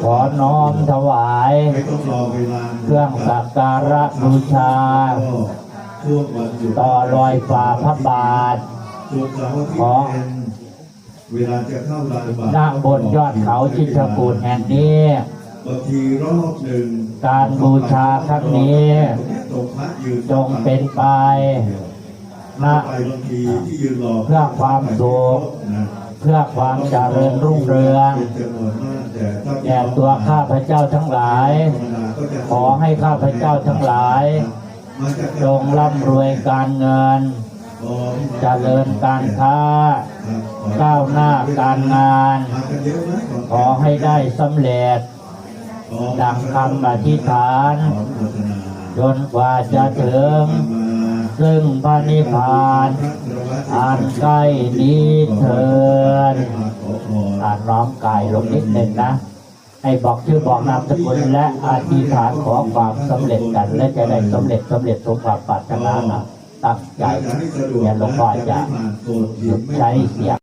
ขอน้อมถวาย เครื่องสักการะบูชา ต่อรอยฝ่าพระบาทขอย์เวลาจะเข้าลานบาตรณบนยอดเขาชิชกูดแห่งนี้บางทีรอบหนึ่งการบูชาครั้งนี้จงเป็นไปนะเพื่อความสุข เพื่อความเจริญรุ่งเรืองเป็นจำนวนมากแต่ถ้าแก่ตัวข้าพเจ้าทั้งหลายธรรมดาก็จะขอให้ข้าพเจ้าทั้งหลายมาจากจงร่ำรวยการเงินเจริญการค้า ก้าวหน้าการงานมากันเยอะไหมขอให้ได้สำเร็จ ดังคำอธิษฐานขออนุโมทนาจนกว่าจะถึง ซึ่งพระนิพพานอันใกล้นี้เถิดอ่านน้อมกายลงนิดหนึ่งนะ ให้บอกชื่อบอกนามสกุลและอธิษฐานขอความสำเร็จกัน และจะได้สำเร็จสำเร็จสมความปรารถนานะตั้งใจอย่าลงพ่อจะหยุดใช้เสียง